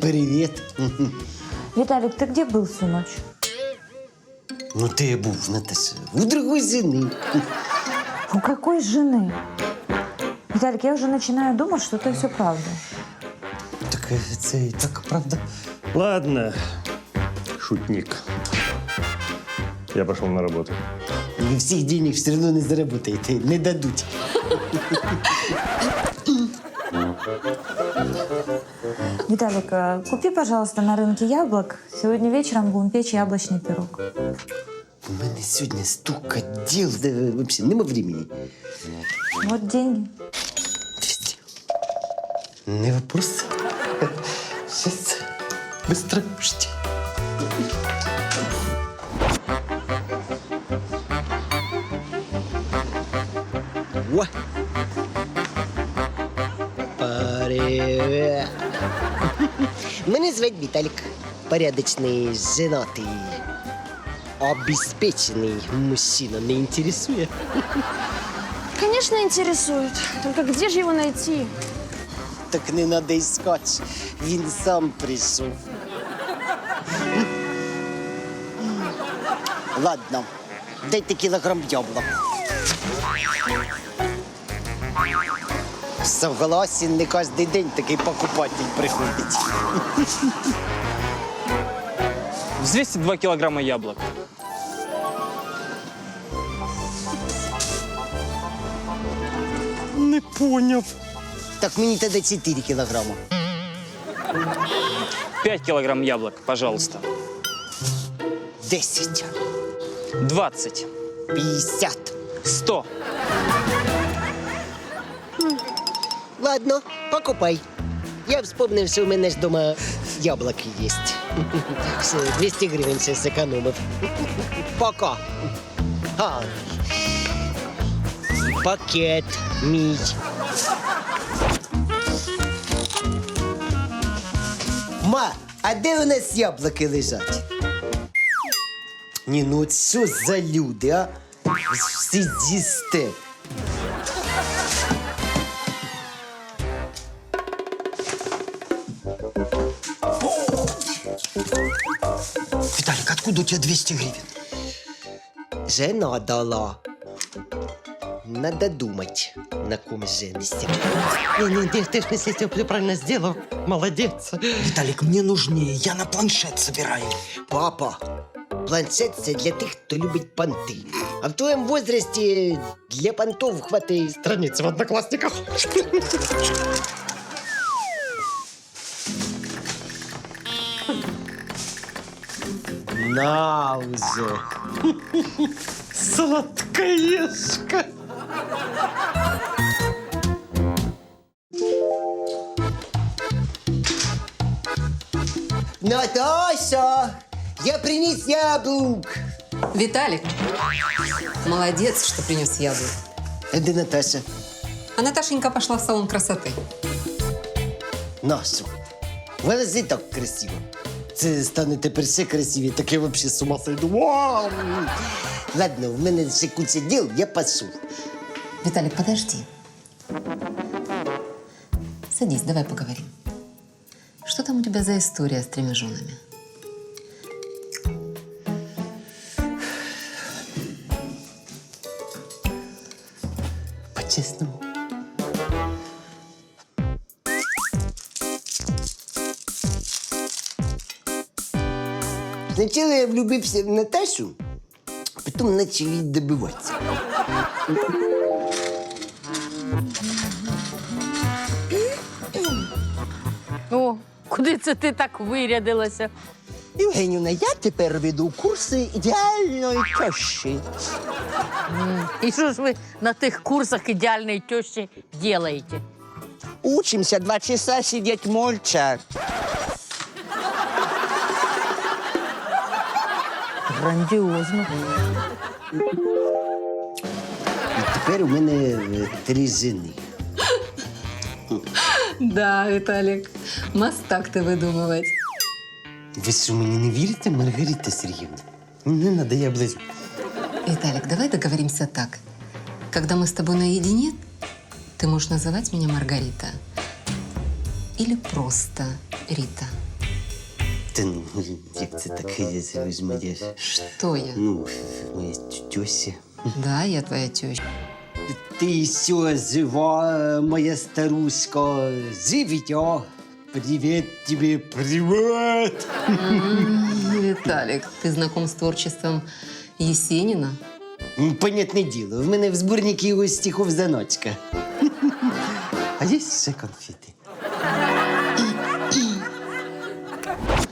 Привіт. Виталик, ты где был всю ночь? Ну, де я був, Наташа? У другої зини. У какой жены? Виталик, я уже начинаю думать, что это все правда. Так е, це і так правда. Ладно, шутник. Я пошел на работу. Ви всіх денег все одно не заработаєте, не дадуть. Виталик, а купи, пожалуйста, на рынке яблок. Сегодня вечером будем печь яблочный пирог. У мене сьогодні стільки діл, де взагалі нема времени. Вот деньги. Не вопрос. Сейчас быстро жди. О! Мене звать Віталік. Порядочний, женатий, обеспечений мужчина не інтересує. Конечно, интересует. Только где же его найти? Так не надо искать. Він сам прийшов. Ладно, дайте кілограм яблок. Согласен, не кожен день такий покупатель приходить. Взвесьте 2 килограмма яблок. Не поняв. Так мені тоді 4 кілограма. 5 килограмм яблок, пожалуйста. 10, 20, 50. 100. Ладно, покупай. Я вспомнив, що у мене ж дома яблуки є. Все, 200 гривень ще зекономив. Пока. А. Пакет мій. Ма, а де у нас яблуки лежать? Ні, ну от що за люди, а? Всі з'їсте. Откуда у тебя 200 гривен? Жена дала. Надо думать, на ком женишься. Не-не-не, ты ж все правильно сделал. Молодец. Виталик, мне нужнее. Я на планшет собираю. Папа, планшет це для тих, хто любить понти. А в твоєму возрасте для понтов хватить Страницы в одноклассниках. На уже. Сладкоежка. Наташа, я принес яблук. Виталик, молодец, что принес яблок. А де Наташа? А Наташенька пошла в салон красоты. Нашу. Вона так красиво. Це стане тепер ще красивее, так я вообще з ума сойду. Ладно, в мене ще куча діл, я пошел. Виталик, подожди. Садись, давай поговорим. Что там у тебя за история с тремя женами? Сначала я влюбився в Наташу, а потом начал її добиватися. О, куди це ти так вирядилася? Євгенівна, я тепер веду курси ідеальної тещі. І що ж ви на тих курсах ідеальної тещі ділаєте? Учимся два часа сидеть молча. Грандіозно. І тепер у мене е, три жени. Да, Виталик, мастак ты выдумывать. Ви що, мені не вірите, Маргарита Сергіївна? Не надо, я близько. Виталик, давай договоримся так. Когда мы с тобой наедине, ты можешь называть меня Маргарита. Или просто Рита, Та ну, як це так візьме? что я? Ну, моя тьося. Да, я твоя теща. Ти все жива, моя старушка. Живьё. Привет тебе, привет. Виталик, ты знаком с творчеством Есенина? М, Понятне діло, в мене в зборнику його стихов заночка. А є ще конфети?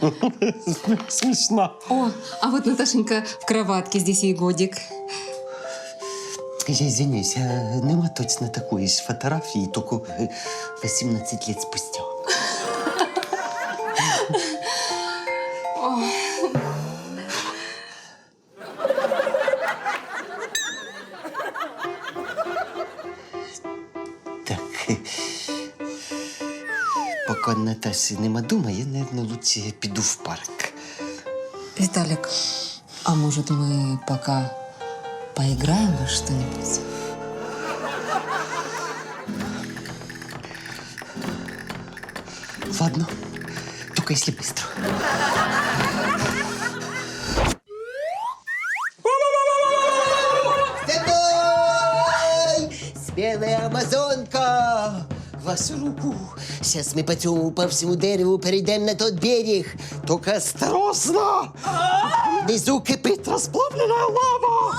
Смешно. О, а вот Наташенька в кроватке, здесь ей годик. Я извиняюсь, а нема точно такої ж фотографії, тільки е, 18 лет спустя. Поки Наташі нема дома, я, наверное, лучше піду в парк. Виталик, а может мы пока поиграем во что-нибудь? Ладно, только если быстро. Вашу руку. Сейчас мы по цьому, по всему дереву перейдем на тот берег. Только осторожно! Внизу кипит расплавленная лава!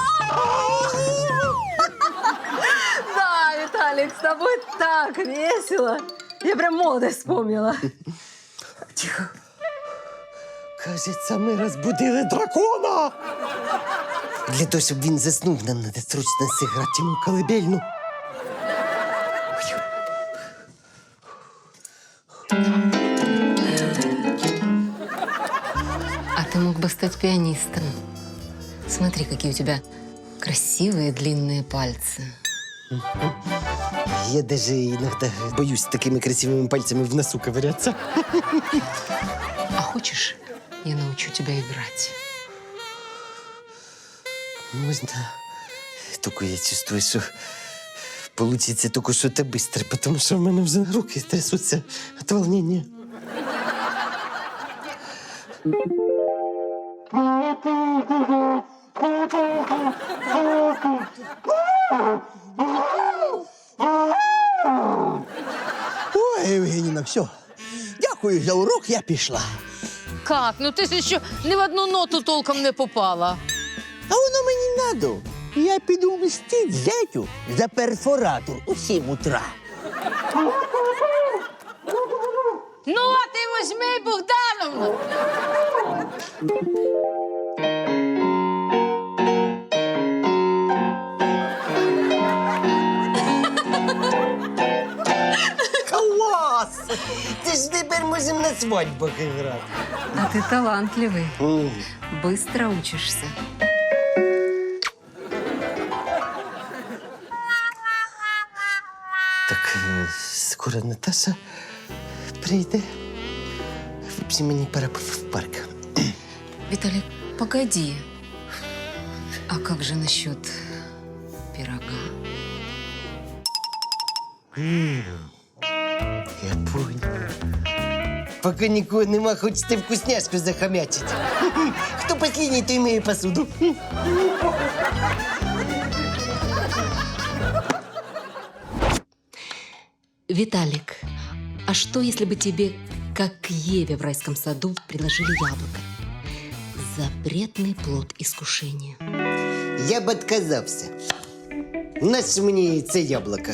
Да, Виталик, с тобой так весело. Я прям молодость вспомнила. Тихо. Кажеться, ми розбудили дракона. Для того, щоб він заснув, нам треба срочно зіграти йому колыбельну. Стать пианистом. Смотри, какие у тебя красивые длинные пальцы. Я даже иногда боюсь такими красивыми пальцами в носу ковыряться. А хочешь, я научу тебя играть? Можно. Только я чувствую, что получится только что-то быстро, потому что у меня уже руки трясутся от волнения. Ой, Євгеніна, все. Дякую за урок, я пішла. Как? Ну ти ж ще ні в одну ноту толком не попала. А воно мені надо. Я піду мстить зятю за перфоратор у 7 утра. Ну, а ти возьми Богдановну. Ты ж тепер можемо на свадьбах грати. А ты талантливый. Быстро учишься. Так е, скоро Наташа прийде. В общем, мені пора в парк. Виталик, погоди. А как же насчет пирога? Я понял. Поки нікого нема, хочете вкусняшку захомячить. Хто последній, той миє посуду. Виталик, а что, если бы тебе, как Еве в райском саду, предложили яблоко? Запретный плод искушения. Я б відказався. Нащо мені це яблуко?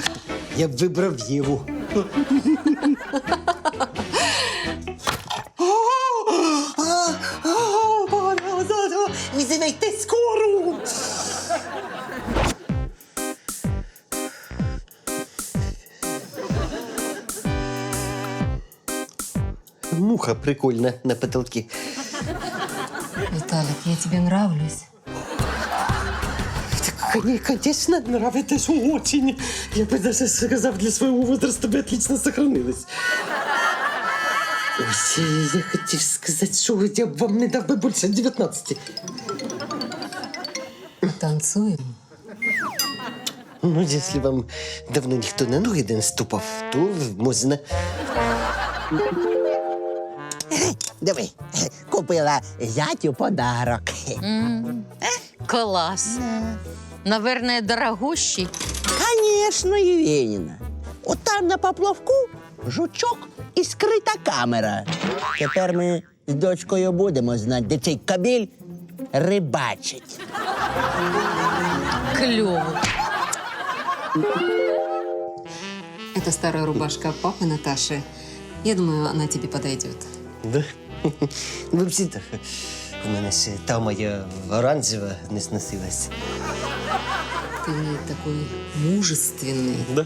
Я б вибрав Єву. Муха прикольна на потолке. Виталик, я тебе нравлюсь. Коне- Конечно, нравитесь очень. Я бы даже сказав, для своего возраста бы отлично сохранилась. Ой, я хотів сказати, що я б вам не дав би більше 19. Танцуем. Ну, якщо вам давно ніхто на ноги не наступав, то можна. Диви, купила зятю подарок. М, Клас. Наверное, дорогущий. Конечно, Євгенівна. От там на поплавку жучок і скрита камера. Тепер ми з дочкою будемо знати, де цей кабель рибачить. Кльово. Это старая рубашка папы Наташи. Я думаю, она тебе подойдет. Да? Взагалі-то, у мене ще та моя оранжева не сносилась. Ты такой мужественный. Да?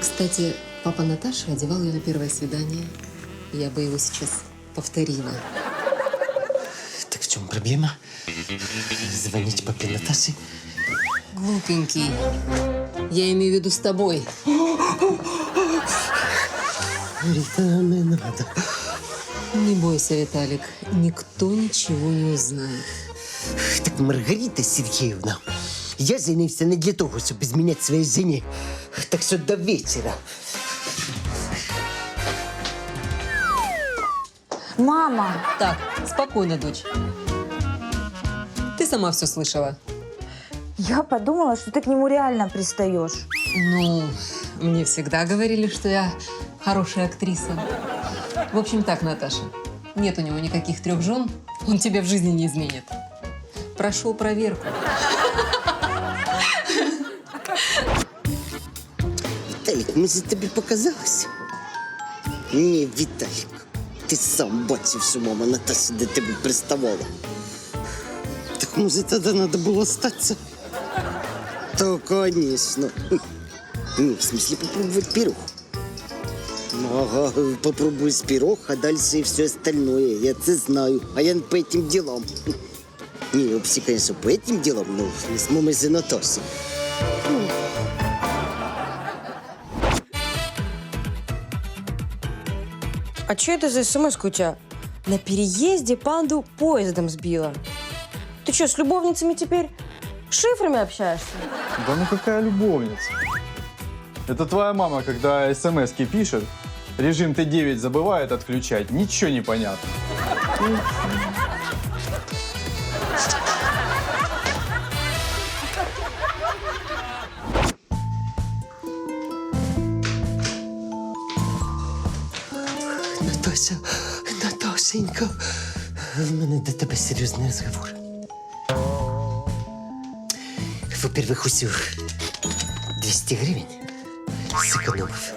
Кстати, папа Наташи одевал ее на первое свидание. Я бы его сейчас повторила. Так в чому проблема? Звонить папі Наташі? Глупенький. Я имею в виду с тобой. Рита, не надо. Не бойся, Виталик. Никто ничего не узнает. Так, Маргарита Сергіївна, я женився не для того, щоб зміняти своїй жені. Так що до вечора. Мама! Так, спокойно, дочь. Ты сама все слышала. Я подумала, что ты к нему реально пристаешь. Ну, мне всегда говорили, что я хорошая актриса. В общем так, Наташа, нет у него никаких трех жен, он тебя в жизни не изменит. Прошел проверку. Віталік, може тобі показалось? Ні, Віталік, ти сам бачив, що мама Наташа до тебе приставала. Так може тоді треба було статися? То, звісно. Ні, в смысле попробовать пирог. Ага, попробуй с пирог, а дальше и все остальное. Я це знаю. А я по этим делам. Не, вообще, конечно, по этим делам, но не с мамой за Наташей. А что это за смс у тебя? На переезде панду поездом сбила. Ты что, с любовницами теперь шифрами общаешься? Да ну какая любовница? Это твоя мама, когда смс-ки пишет, режим Т9 забывает отключать, ничего не понятно. Наташа, Наташенька, в мене до тебе серйозний розговор. Во-первых, усю 200 гривень зекономив.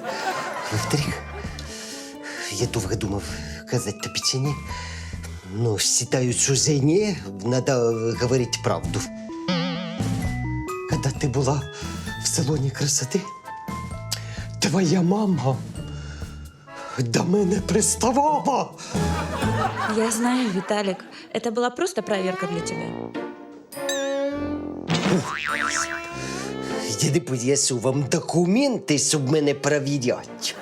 Во-вторых, я довго думав казати тобі чи ні. Ну, вважаю, що жені треба говорити правду. Когда ти була в салоні красоти, твоя мама до мене приставала. Я знаю, Виталик. Это была просто проверка для тебя. Я не поясу вам документи, щоб мене перевіряти.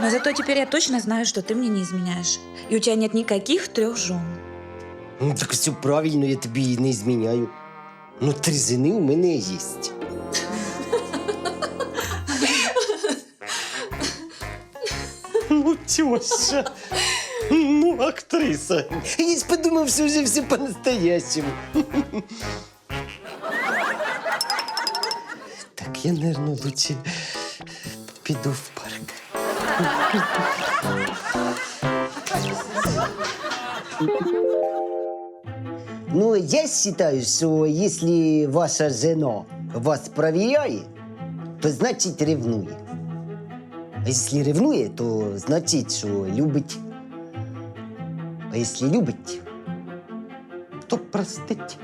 Но зато теперь я точно знаю, что ты мне не изменяешь. И у тебя нет никаких трех жен. Ну, так все правильно, я тобі і не зміняю. Ну, три жени у мене є. ну, теща. Ну, актриса. Я ж подумав, що вже все по-настоящему. так, я, наверное, лучше піду в парк. ну, я считаю, что если ваша жена вас проверяет, то значит ревнує. А если ревнує, то значить, що любить. А если любить, то простить.